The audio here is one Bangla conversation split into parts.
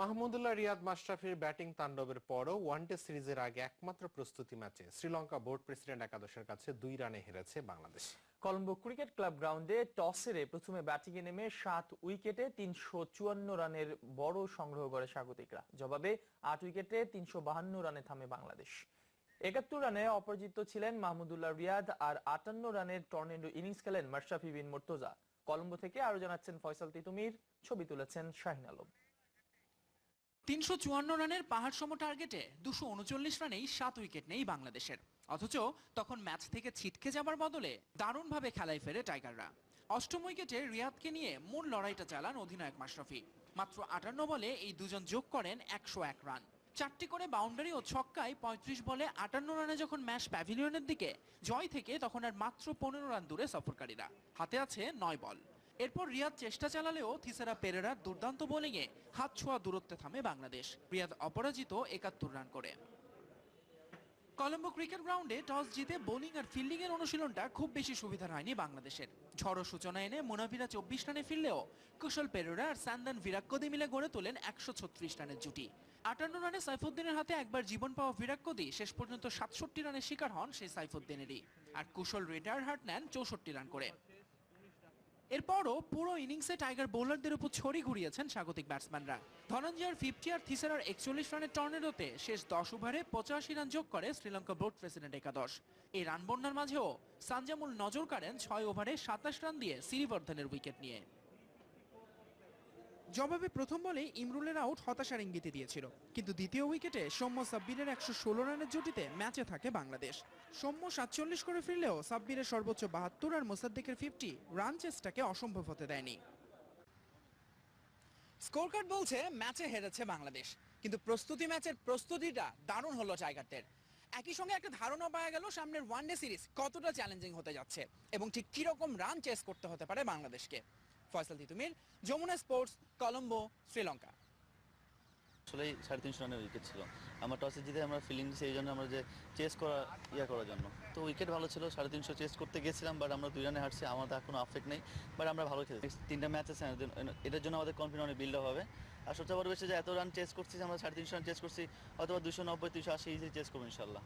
মাহমুদুল্লাহ রিয়াদ মাশরাফির ব্যাটিং তাণ্ডবের পরও ওয়ানডে সিরিজের আগে একমাত্র প্রস্তুতি ম্যাচে শ্রীলঙ্কা বোর্ড প্রেসিডেন্ট একাদশের কাছে দুই রানে হেরেছে বাংলাদেশ। কলম্বো ক্রিকেট ক্লাব গ্রাউন্ডে টস হেরে প্রথমে ব্যাটিংয়ে নেমে সাত উইকেটে তিনশো চুয়ান্ন রানের বড় সংগ্রহ করে স্বাগতিকরা। জবাবে আট উইকেটে তিনশো বাহান্ন রানে থামে বাংলাদেশ। একাত্তর রানে অপরাজিত ছিলেন মাহমুদুল্লাহ রিয়াদ আর আটান্ন রানের টর্নেডো ইনিংস খেলেন মাশরাফি বিন মুর্তজা। কলম্বো থেকে আরও জানাচ্ছেন ফয়সাল তিতুমির, ছবি তুলেছেন শাহিন আলম। তিনশো চুয়ান্ন রানের পাহাড় সম টার্গেটে দুশো উনচল্লিশ রানেই সাত উইকেট নেই বাংলাদেশের। অথচ তখন ম্যাচ থেকে ছিটকে যাবার বদলে দারুণভাবে খেলায় ফেরে টাইগাররা। অষ্টম উইকেটে রিয়াদকে নিয়ে মূল লড়াইটা চালান অধিনায়ক মাশরাফি। মাত্র আটান্ন বলে এই দুজন যোগ করেন একশো এক রান। চারটি করে বাউন্ডারি ও ছক্কায় পঁয়ত্রিশ বলে আটান্ন রানে যখন ম্যাচ প্যাভিলিয়নের দিকে, জয় থেকে তখন আর মাত্র পনেরো রান দূরে সফরকারীরা। হাতে আছে নয় বল। এরপর রিয়াদ চেষ্টা চালালেও থিসারা পেরেরার দুর্দান্ত বোলিংয়ে হাত ছোঁয়া দূরত্বে থামে বাংলাদেশ। রিয়াদ অপরাজিত একাত্তর রান করে। কলম্বো ক্রিকেট গ্রাউন্ডে টস জিতে বোলিং আর ফিল্ডিং এর অনুশীলনটা খুব বেশি সুবিধার হয়নি বাংলাদেশের। ঝড়ো সূচনা এনে মুনাফিরা চব্বিশ রানে ফিরলেও কুশল পেরেরা আর স্যান্দান ভিরাক্কদি মিলে গড়ে তোলেন একশো ছত্রিশ রানের জুটি। আটান্ন রানে সাইফুদ্দিনের হাতে একবার জীবন পাওয়া ভিরাক্কদি শেষ পর্যন্ত সাতষট্টি রানের শিকার হন সেই সাইফুদ্দিনেরই। আর কুশল রিটায়ার হার্ট নেন চৌষট্টি রান করে। এরপরও পুরো ইনিংসে টাইগার বোলারদের উপর ছড়ি ঘুরিয়েছেন স্বাগতিক ব্যাটসম্যানরা। ধনঞ্জয়ের ফিফটি আর থিসেরার একচল্লিশ রানের টর্নেডোতে শেষ দশ ওভারে পঁচাশি রান যোগ করে শ্রীলঙ্কা বোর্ড প্রেসিডেন্ট একাদশ। এই রান বন্যার মাঝেও সানজামুল নজর কাড়েন ছয় ওভারে সাতাশ রান দিয়ে সিরিবর্ধনের উইকেট নিয়ে। জবাবে প্রথম বলে ইমরুলের আউট হতাশার ইঙ্গিতে দিয়েছিল। কিন্তু দ্বিতীয় উইকেটে সৌম্য সাব্বিরের একশো ষোলো রানের জুটিতে ম্যাচে থাকে বাংলাদেশ। সৌম্য সাতচল্লিশ করে ফিরলেও সাব্বিরের সর্বোচ্চ বাহাত্তর আর মোসাদ্দিকের ফিফটি রান চেষ্টাকে অসম্ভব হতে দেয়নি। স্কোর কার্ড বলছে, ম্যাচে হেরেছে বাংলাদেশ। কিন্তু প্রস্তুতি ম্যাচের প্রস্তুতিটা দারুণ হলো টাইগারদের একই সঙ্গে একটা ধারণা পাওয়া গেল, সামনের ওয়ানডে সিরিজ কতটা চ্যালেঞ্জিং হতে যাচ্ছে এবং ঠিক কীরকম রান চেস করতে হতে পারে বাংলাদেশকে। ফয়সাল তিতুমির যমুনা স্পোর্টস কলম্বো শ্রীলঙ্কা। আসলে সাড়ে তিনশো রানের উইকেট ছিল। আমরা টসে জিতে আমরা ফিলিং সেই জন্য আমরা যে চেস করা ইয়া করার জন্য। তো উইকেট ভালো ছিল সাড়ে তিনশো চেস করতে গেছিলাম বাট আমরা দুই রানে হারছি আমাদের এখনও আফেক্ট নেই বাট আমরা ভালো খেলেছি। Next তিনটা ম্যাচ আছে এটার জন্য আমাদের কনফিডেন্ট অনেক বিল্ড হবে। আর সবচেয়ে বড় বিষয় যে এত রান চেস করছি আমরা সাড়ে তিনশো রান চেস করছি অথবা দুশো নব্বই দুশো আশি ইজি চেস করব ইনশাল্লাহ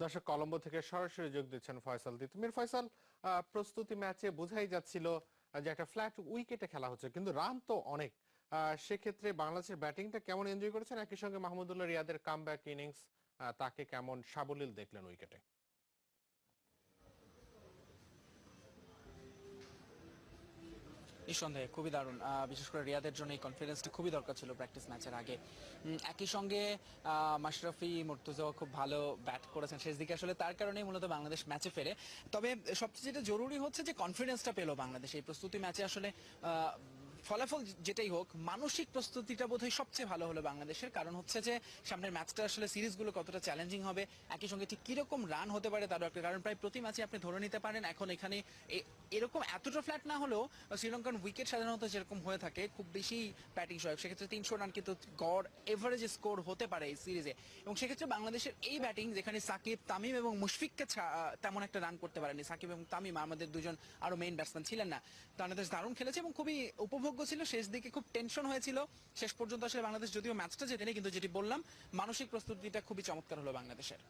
দর্শক কলম্বো থেকে সরাসরি যোগ দিচ্ছেন ফয়সাল তিতুমির ফয়সাল প্রস্তুতি ম্যাচে বোঝাই যাচ্ছিল যে একটা ফ্ল্যাট উইকেটে খেলা হচ্ছে, কিন্তু রান তো অনেক। সেক্ষেত্রে বাংলাদেশের ব্যাটিংটা কেমন এনজয় করেছেন? একই সঙ্গে মাহমুদুল্লাহ রিয়াদের কাম ব্যাক ইনিংস তাকে কেমন সাবলীল দেখলেন উইকেটে? নিঃসন্দেহে খুবই দারুণ। বিশেষ করে রিয়াদের জন্য এই কনফিডেন্সটা খুবই দরকার ছিল প্র্যাকটিস ম্যাচের আগে। একই সঙ্গে মাশরাফি, মুর্তুজাও খুব ভালো ব্যাট করেছেন শেষ দিকে। আসলে তার কারণেই মূলত বাংলাদেশ ম্যাচে ফেরে। তবে সবচেয়ে যেটা জরুরি হচ্ছে যে কনফিডেন্সটা পেল বাংলাদেশ। এই প্রস্তুতি ম্যাচে আসলে ফলাফল যেটাই হোক, মানসিক প্রস্তুতিটা বোধহয় সবচেয়ে ভালো হলো বাংলাদেশের। কারণ হচ্ছে যে, সামনের ম্যাচটা আসলে সিরিজগুলো কতটা চ্যালেঞ্জিং হবে, একই সঙ্গে ঠিক কীরকম রান হতে পারে তারও একটা কারণ প্রায় প্রতি ম্যাচে আপনি ধরে নিতে পারেন, এখন এখানে এরকম এতটা ফ্ল্যাট না হলেও শ্রীলঙ্কান উইকেট সাধারণত যেরকম হয়ে থাকে, খুব বেশি ব্যাটিং সহায়ক। সেক্ষেত্রে তিনশো রান কিন্তু গড় এভারেজ স্কোর হতে পারে এই সিরিজে এবং সেক্ষেত্রে বাংলাদেশের এই ব্যাটিং যেখানে সাকিব, তামিম এবং মুশফিককে তেমন একটা রান করতে পারেনি সাকিব এবং তামিম আমাদের দুজন আরও মেইন ব্যাটসম্যান ছিলেন না। বাংলাদেশ দারুণ খেলেছে এবং খুবই উপভোগ্য ছিল শেষ দিকে খুব টেনশন হয়েছিল। শেষ পর্যন্ত আসলে বাংলাদেশ যদিও ম্যাচটা জেতেনি কিন্তু যেটি বললাম মানসিক প্রস্তুতিটা খুবই চমৎকার হলো বাংলাদেশের।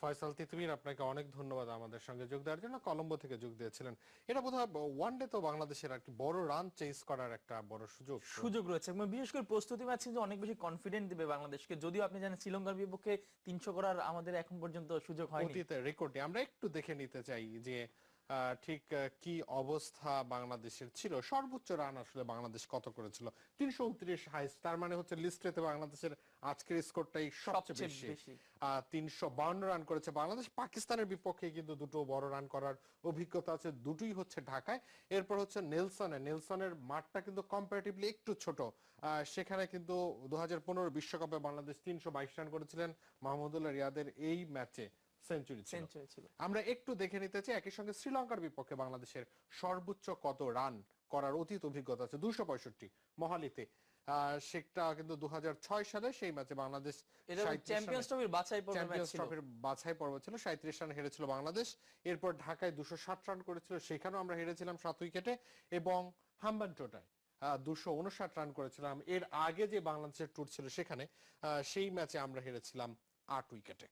ফয়সাল তিতুমির আপনাকে অনেক ধন্যবাদ আমাদের সঙ্গে যোগ দেওয়ার জন্য। কলম্বো থেকে যোগ দিয়েছিলেন। এটা বোধহয় ওয়ান ডে তো বাংলাদেশের আর কি বড় রান চেস করার একটা বড় সুযোগ। সুযোগ রয়েছে এবং বিশেষ করে প্রস্তুতি ম্যাচ কিন্তু অনেক বেশি কনফিডেন্ট দেবে বাংলাদেশকে। যদিও আপনি জানেন শ্রীলঙ্কার বিপক্ষে তিনশো করার আমাদের এখন পর্যন্ত সুযোগ হয়নি। অতীতের রেকর্ডে আমরা একটু দেখে নিতে চাই যে ঠিক কি অবস্থা বাংলাদেশের ছিল? সর্বোচ্চ রান আসলে বাংলাদেশ কত করেছিল? তিনশো উনত্রিশ হাইস্ট তার মানে হচ্ছে লিস্টেতে বাংলাদেশের আজকের স্কোরটাই সবচেয়ে বেশি। তিনশো বাউন্ন রান করেছে বাংলাদেশ। পাকিস্তানের বিপক্ষে কিন্তু দুটো বড় রান করার অভিজ্ঞতা আছে দুটোই হচ্ছে ঢাকায়। এরপর হচ্ছে নেলসনে। নেলসনের মাঠটা কিন্তু কম্পারেটিভলি একটু ছোট। আহ, সেখানে কিন্তু দু হাজার পনেরো বিশ্বকাপে বাংলাদেশ তিনশো বাইশ রান করেছিলেন মাহমুদুল্লাহ রিয়াদের এই ম্যাচে সেঞ্চুরি ছিল। সেঞ্চুরি ছিল। আমরা একটু দেখে নিতে চাই একই সঙ্গে শ্রীলঙ্কার বিপক্ষে বাংলাদেশের সর্বোচ্চ কত রান করার অতীত অভিজ্ঞতা আছে? দুশো পঁয়ষট্টি মহালিতে। সেটা কিন্তু দু সালে সেই ম্যাচে বাংলাদেশ এটা 37 রানে- চ্যাম্পিয়ন্স ট্রফির বাছাই পর্ব চ্যাম্পিয়ন্স ছিল। ট্রফির বাছাই পর্ব ছিল সাঁত্রিশ রান হেরেছিল বাংলাদেশ। এরপর ঢাকায় দুশো রান করেছিল সেখানেও আমরা হেরেছিলাম সাত উইকেটে। এবং হাম্বানটোটায় দুশো উনষাট রান করেছিলাম। এর আগে যে বাংলাদেশের ট্যুর ছিল সেখানে আহ, সেই ম্যাচে আমরা হেরেছিলাম আট উইকেটে।